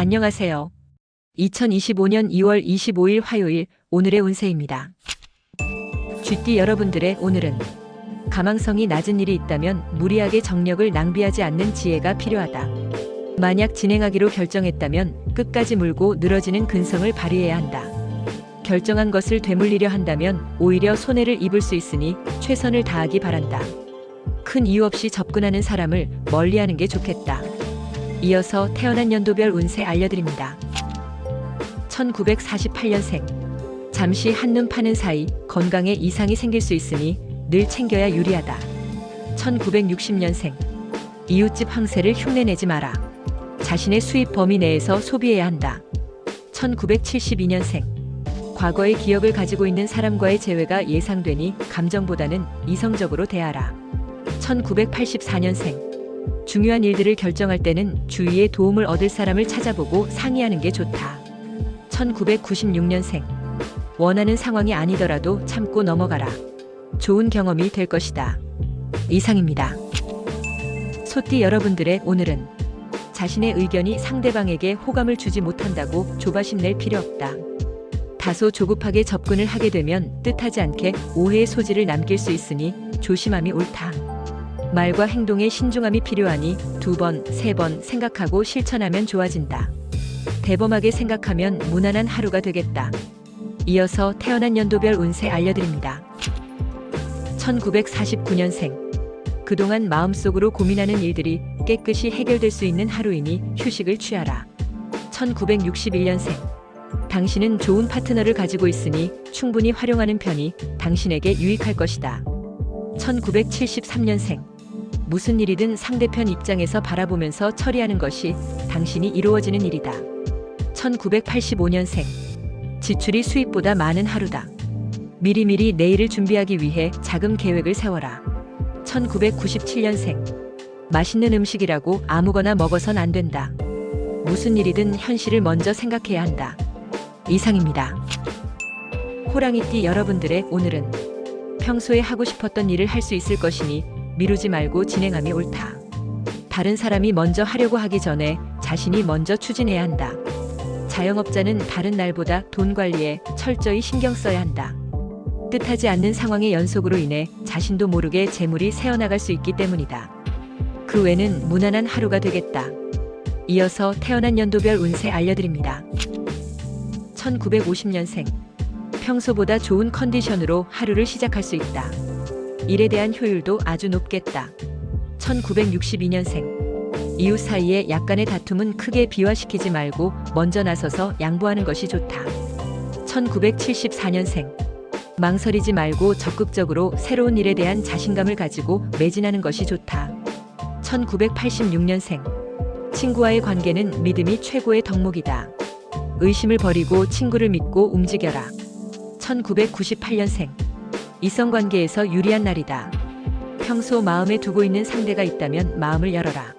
안녕하세요. 2025년 2월 25일 화요일 오늘의 운세입니다. 쥐띠 여러분들의 오늘은 가망성이 낮은 일이 있다면 무리하게 정력을 낭비하지 않는 지혜가 필요하다. 만약 진행하기로 결정했다면 끝까지 물고 늘어지는 근성을 발휘해야 한다. 결정한 것을 되물리려 한다면 오히려 손해를 입을 수 있으니 최선을 다하기 바란다. 큰 이유 없이 접근하는 사람을 멀리하는 게 좋겠다. 이어서 태어난 연도별 운세 알려드립니다. 1948년생. 잠시 한눈 파는 사이 건강에 이상이 생길 수 있으니 늘 챙겨야 유리하다. 1960년생. 이웃집 황새를 흉내내지 마라. 자신의 수입 범위 내에서 소비해야 한다. 1972년생. 과거의 기억을 가지고 있는 사람과의 재회가 예상되니 감정보다는 이성적으로 대하라. 1984년생. 중요한 일들을 결정할 때는 주위의 도움을 얻을 사람을 찾아보고 상의하는 게 좋다. 1996년생. 원하는 상황이 아니더라도 참고 넘어가라. 좋은 경험이 될 것이다. 이상입니다. 소띠 여러분들의 오늘은 자신의 의견이 상대방에게 호감을 주지 못한다고 조바심 낼 필요 없다. 다소 조급하게 접근을 하게 되면 뜻하지 않게 오해의 소지를 남길 수 있으니 조심함이 옳다. 말과 행동에 신중함이 필요하니 두 번, 세 번 생각하고 실천하면 좋아진다. 대범하게 생각하면 무난한 하루가 되겠다. 이어서 태어난 연도별 운세 알려드립니다. 1949년생. 그동안 마음속으로 고민하는 일들이 깨끗이 해결될 수 있는 하루이니 휴식을 취하라. 1961년생. 당신은 좋은 파트너를 가지고 있으니 충분히 활용하는 편이 당신에게 유익할 것이다. 1973년생. 무슨 일이든 상대편 입장에서 바라보면서 처리하는 것이 당신이 이루어지는 일이다. 1985년생. 지출이 수입보다 많은 하루다. 미리미리 내일을 준비하기 위해 자금 계획을 세워라. 1997년생. 맛있는 음식이라고 아무거나 먹어선 안 된다. 무슨 일이든 현실을 먼저 생각해야 한다. 이상입니다. 호랑이띠 여러분들의 오늘은 평소에 하고 싶었던 일을 할 수 있을 것이니 미루지 말고 진행함이 옳다. 다른 사람이 먼저 하려고 하기 전에 자신이 먼저 추진해야 한다. 자영업자는 다른 날보다 돈 관리에 철저히 신경 써야 한다. 뜻하지 않는 상황의 연속으로 인해 자신도 모르게 재물이 새어나갈 수 있기 때문이다. 그 외는 무난한 하루가 되겠다. 이어서 태어난 연도별 운세 알려드립니다. 1950년생. 평소보다 좋은 컨디션으로 하루를 시작할 수 있다. 일에 대한 효율도 아주 높겠다. 1962년생. 이웃 사이에 약간의 다툼은 크게 비화시키지 말고 먼저 나서서 양보하는 것이 좋다. 1974년생. 망설이지 말고 적극적으로 새로운 일에 대한 자신감을 가지고 매진하는 것이 좋다. 1986년생. 친구와의 관계는 믿음이 최고의 덕목이다. 의심을 버리고 친구를 믿고 움직여라. 1998년생. 이성 관계에서 유리한 날이다. 평소 마음에 두고 있는 상대가 있다면 마음을 열어라.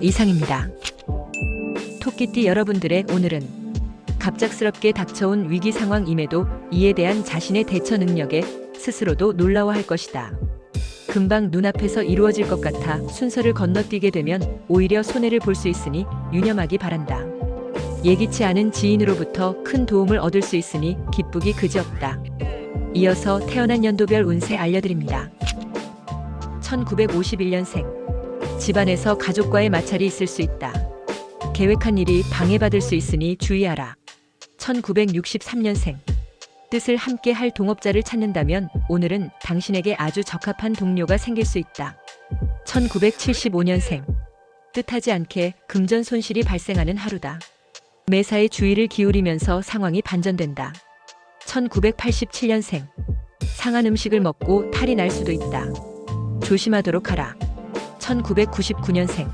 이상입니다. 토끼띠 여러분들의 오늘은 갑작스럽게 닥쳐온 위기 상황임에도 이에 대한 자신의 대처 능력에 스스로도 놀라워할 것이다. 금방 눈앞에서 이루어질 것 같아 순서를 건너뛰게 되면 오히려 손해를 볼 수 있으니 유념하기 바란다. 예기치 않은 지인으로부터 큰 도움을 얻을 수 있으니 기쁘기 그지없다. 이어서 태어난 연도별 운세 알려드립니다. 1951년생. 집안에서 가족과의 마찰이 있을 수 있다. 계획한 일이 방해받을 수 있으니 주의하라. 1963년생. 뜻을 함께 할 동업자를 찾는다면 오늘은 당신에게 아주 적합한 동료가 생길 수 있다. 1975년생. 뜻하지 않게 금전 손실이 발생하는 하루다. 매사에 주의를 기울이면서 상황이 반전된다. 1987년생. 상한 음식을 먹고 탈이 날 수도 있다. 조심하도록 하라. 1999년생.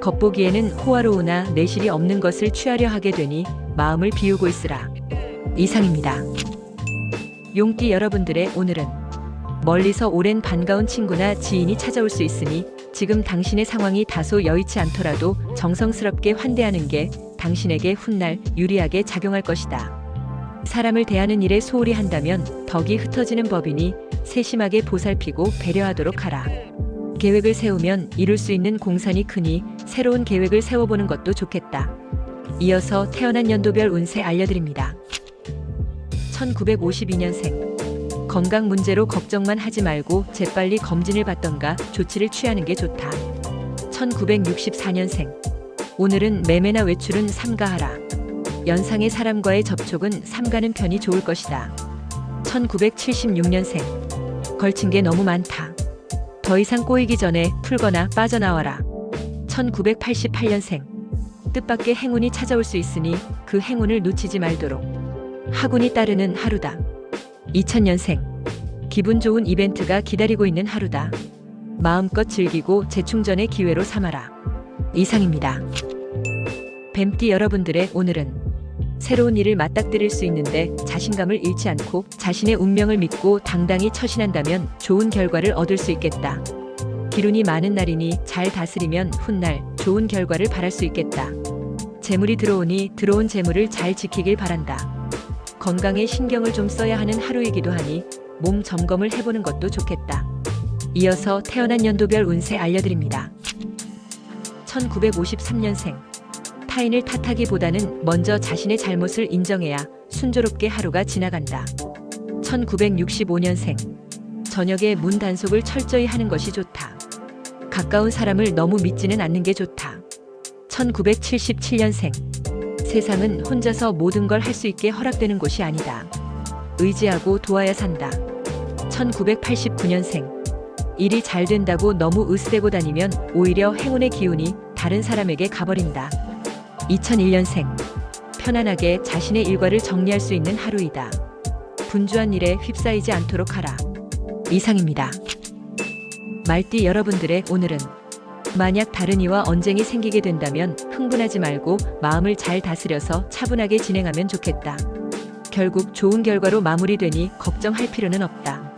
겉보기에는 호화로우나 내실이 없는 것을 취하려 하게 되니 마음을 비우고 있으라. 이상입니다. 용띠 여러분들의 오늘은 멀리서 오랜 반가운 친구나 지인이 찾아올 수 있으니 지금 당신의 상황이 다소 여의치 않더라도 정성스럽게 환대하는 게 당신에게 훗날 유리하게 작용할 것이다. 사람을 대하는 일에 소홀히 한다면 덕이 흩어지는 법이니 세심하게 보살피고 배려하도록 하라. 계획을 세우면 이룰 수 있는 공산이 크니 새로운 계획을 세워보는 것도 좋겠다. 이어서 태어난 연도별 운세 알려드립니다. 1952년생. 건강 문제로 걱정만 하지 말고 재빨리 검진을 받던가 조치를 취하는 게 좋다. 1964년생. 오늘은 매매나 외출은 삼가하라. 연상의 사람과의 접촉은 삼가는 편이 좋을 것이다. 1976년생. 걸친 게 너무 많다. 더 이상 꼬이기 전에 풀거나 빠져나와라. 1988년생. 뜻밖의 행운이 찾아올 수 있으니 그 행운을 놓치지 말도록. 하군이 따르는 하루다. 2000년생. 기분 좋은 이벤트가 기다리고 있는 하루다. 마음껏 즐기고 재충전의 기회로 삼아라. 이상입니다. 뱀띠 여러분들의 오늘은 새로운 일을 맞닥뜨릴 수 있는데 자신감을 잃지 않고 자신의 운명을 믿고 당당히 처신한다면 좋은 결과를 얻을 수 있겠다. 기운이 많은 날이니 잘 다스리면 훗날 좋은 결과를 바랄 수 있겠다. 재물이 들어오니 들어온 재물을 잘 지키길 바란다. 건강에 신경을 좀 써야 하는 하루이기도 하니 몸 점검을 해보는 것도 좋겠다. 이어서 태어난 연도별 운세 알려드립니다. 1953년생. 타인을 탓하기보다는 먼저 자신의 잘못을 인정해야 순조롭게 하루가 지나간다. 1965년생. 저녁에 문 단속을 철저히 하는 것이 좋다. 가까운 사람을 너무 믿지는 않는 게 좋다. 1977년생. 세상은 혼자서 모든 걸 할 수 있게 허락되는 곳이 아니다. 의지하고 도와야 산다. 1989년생. 일이 잘 된다고 너무 으스대고 다니면 오히려 행운의 기운이 다른 사람에게 가버린다. 2001년생. 편안하게 자신의 일과를 정리할 수 있는 하루이다. 분주한 일에 휩싸이지 않도록 하라. 이상입니다. 말띠 여러분들의 오늘은 만약 다른 이와 언쟁이 생기게 된다면 흥분하지 말고 마음을 잘 다스려서 차분하게 진행하면 좋겠다. 결국 좋은 결과로 마무리되니 걱정할 필요는 없다.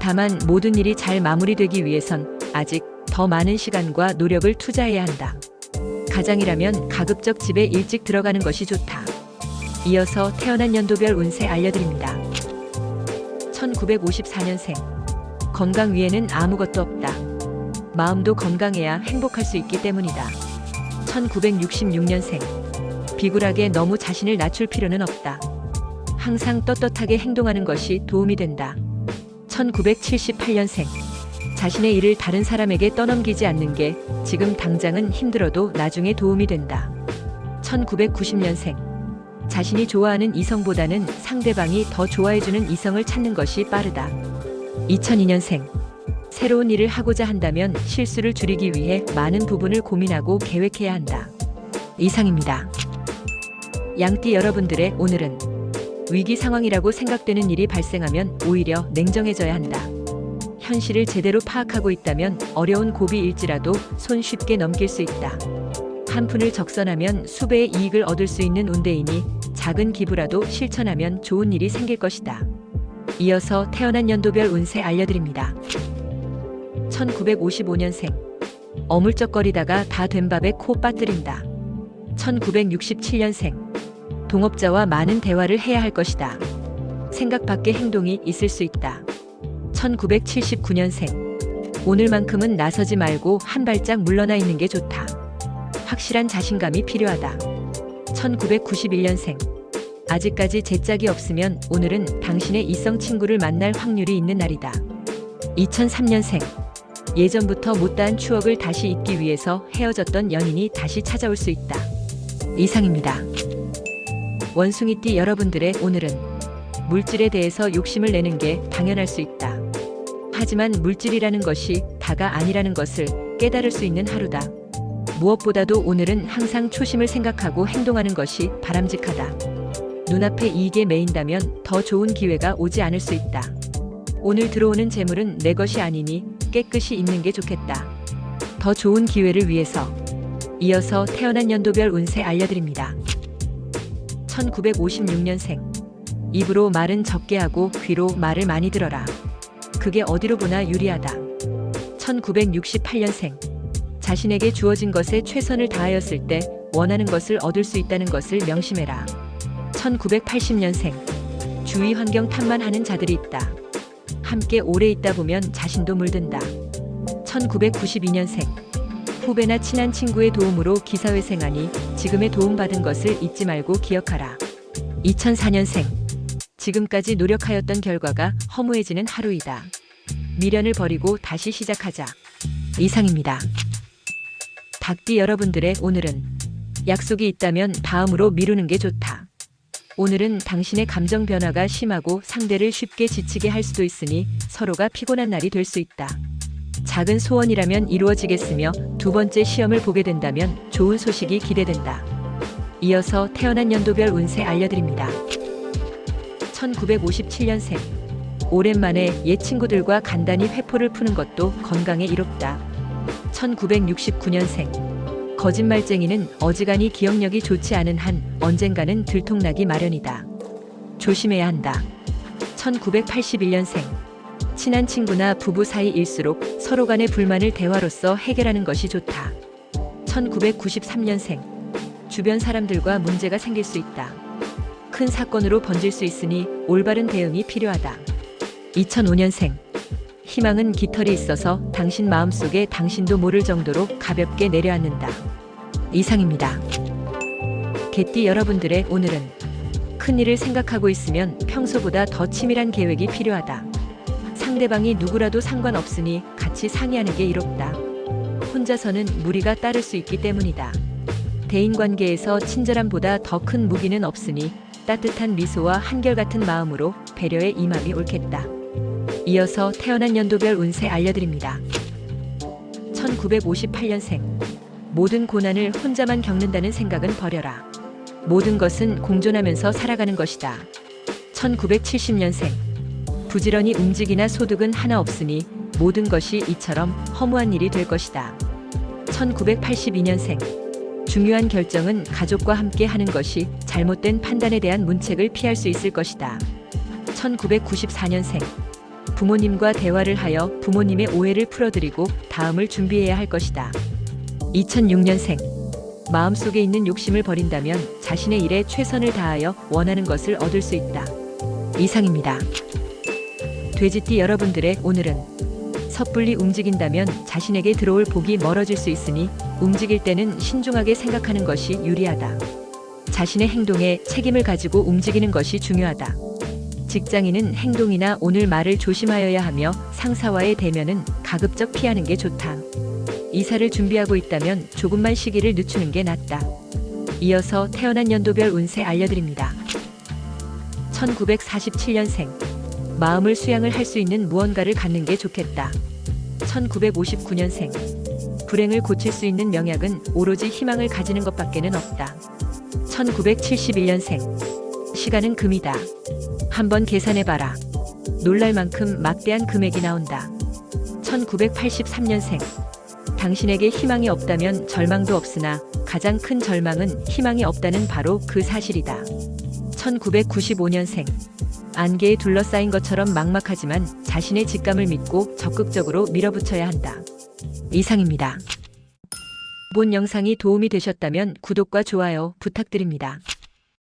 다만 모든 일이 잘 마무리되기 위해선 아직 더 많은 시간과 노력을 투자해야 한다. 가장이라면 가급적 집에 일찍 들어가는 것이 좋다. 이어서 태어난 연도별 운세 알려드립니다. 1954년생. 건강 위에는 아무것도 없다. 마음도 건강해야 행복할 수 있기 때문이다. 1966년생. 비굴하게 너무 자신을 낮출 필요는 없다. 항상 떳떳하게 행동하는 것이 도움이 된다. 1978년생. 자신의 일을 다른 사람에게 떠넘기지 않는 게 지금 당장은 힘들어도 나중에 도움이 된다. 1990년생. 자신이 좋아하는 이성보다는 상대방이 더 좋아해주는 이성을 찾는 것이 빠르다. 2002년생. 새로운 일을 하고자 한다면 실수를 줄이기 위해 많은 부분을 고민하고 계획해야 한다. 이상입니다. 양띠 여러분들의 오늘은 위기 상황이라고 생각되는 일이 발생하면 오히려 냉정해져야 한다. 현실을 제대로 파악하고 있다면 어려운 고비일지라도 손 쉽게 넘길 수 있다. 한 푼을 적선하면 수배의 이익을 얻을 수 있는 운대이니 작은 기부라도 실천하면 좋은 일이 생길 것이다. 이어서 태어난 연도별 운세 알려드립니다. 1955년생. 어물쩍거리다가 다 된 밥에 코 빠뜨린다. 1967년생. 동업자와 많은 대화를 해야 할 것이다. 생각 밖의 행동이 있을 수 있다. 1979년생. 오늘만큼은 나서지 말고 한 발짝 물러나 있는 게 좋다. 확실한 자신감이 필요하다. 1991년생. 아직까지 제짝이 없으면 오늘은 당신의 이성 친구를 만날 확률이 있는 날이다. 2003년생. 예전부터 못다한 추억을 다시 잊기 위해서 헤어졌던 연인이 다시 찾아올 수 있다. 이상입니다. 원숭이띠 여러분들의 오늘은 물질에 대해서 욕심을 내는 게 당연할 수 있다. 하지만 물질이라는 것이 다가 아니라는 것을 깨달을 수 있는 하루다. 무엇보다도 오늘은 항상 초심을 생각하고 행동하는 것이 바람직하다. 눈앞에 이익에 매인다면 더 좋은 기회가 오지 않을 수 있다. 오늘 들어오는 재물은 내 것이 아니니 깨끗이 있는 게 좋겠다. 더 좋은 기회를 위해서 이어서 태어난 연도별 운세 알려드립니다. 1956년생. 입으로 말은 적게 하고 귀로 말을 많이 들어라. 그게 어디로 보나 유리하다. 1968년생. 자신에게 주어진 것에 최선을 다하였을 때 원하는 것을 얻을 수 있다는 것을 명심해라. 1980년생. 주위 환경 탓만 하는 자들이 있다. 함께 오래 있다 보면 자신도 물든다. 1992년생. 후배나 친한 친구의 도움으로 기사회 생하니 지금의 도움받은 것을 잊지 말고 기억하라. 2004년생. 지금까지 노력하였던 결과가 허무해지는 하루이다. 미련을 버리고 다시 시작하자. 이상입니다. 닭띠 여러분들의 오늘은 약속이 있다면 다음으로 미루는 게 좋다. 오늘은 당신의 감정 변화가 심하고 상대를 쉽게 지치게 할 수도 있으니 서로가 피곤한 날이 될 수 있다. 작은 소원이라면 이루어지겠으며 두 번째 시험을 보게 된다면 좋은 소식이 기대된다. 이어서 태어난 연도별 운세 알려드립니다. 1957년생. 오랜만에 옛 친구들과 간단히 회포를 푸는 것도 건강에 이롭다. 1969년생. 거짓말쟁이는 어지간히 기억력이 좋지 않은 한 언젠가는 들통나기 마련이다. 조심해야 한다. 1981년생. 친한 친구나 부부 사이일수록 서로 간의 불만을 대화로서 해결하는 것이 좋다. 1993년생. 주변 사람들과 문제가 생길 수 있다. 큰 사건으로 번질 수 있으니 올바른 대응이 필요하다. 2005년생. 희망은 깃털이 있어서 당신 마음속에 당신도 모를 정도로 가볍게 내려앉는다. 이상입니다. 개띠 여러분들의 오늘은 큰 일을 생각하고 있으면 평소보다 더 치밀한 계획이 필요하다. 상대방이 누구라도 상관없으니 같이 상의하는 게 이롭다. 혼자서는 무리가 따를 수 있기 때문이다. 대인 관계에서 친절함보다 더 큰 무기는 없으니 따뜻한 미소와 한결같은 마음으로 배려에 임함이 옳겠다. 이어서 태어난 연도별 운세 알려드립니다. 1958년생. 모든 고난을 혼자만 겪는다는 생각은 버려라. 모든 것은 공존하면서 살아가는 것이다. 1970년생. 부지런히 움직이나 소득은 하나 없으니 모든 것이 이처럼 허무한 일이 될 것이다. 1982년생. 중요한 결정은 가족과 함께 하는 것이 잘못된 판단에 대한 문책을 피할 수 있을 것이다. 1994년생. 부모님과 대화를 하여 부모님의 오해를 풀어드리고 다음을 준비해야 할 것이다. 2006년생. 마음속에 있는 욕심을 버린다면 자신의 일에 최선을 다하여 원하는 것을 얻을 수 있다. 이상입니다. 돼지띠 여러분들의 오늘은 섣불리 움직인다면 자신에게 들어올 복이 멀어질 수 있으니 움직일 때는 신중하게 생각하는 것이 유리하다. 자신의 행동에 책임을 가지고 움직이는 것이 중요하다. 직장인은 행동이나 오늘 말을 조심하여야 하며 상사와의 대면은 가급적 피하는 게 좋다. 이사를 준비하고 있다면 조금만 시기를 늦추는 게 낫다. 이어서 태어난 연도별 운세 알려드립니다. 1947년생. 마음을 수양을 할 수 있는 무언가를 갖는 게 좋겠다. 1959년생. 불행을 고칠 수 있는 명약은 오로지 희망을 가지는 것밖에는 없다. 1971년생. 시간은 금이다. 한번 계산해봐라. 놀랄 만큼 막대한 금액이 나온다. 1983년생. 당신에게 희망이 없다면 절망도 없으나 가장 큰 절망은 희망이 없다는 바로 그 사실이다. 1995년생. 안개에 둘러싸인 것처럼 막막하지만 자신의 직감을 믿고 적극적으로 밀어붙여야 한다. 이상입니다. 본 영상이 도움이 되셨다면 구독과 좋아요 부탁드립니다.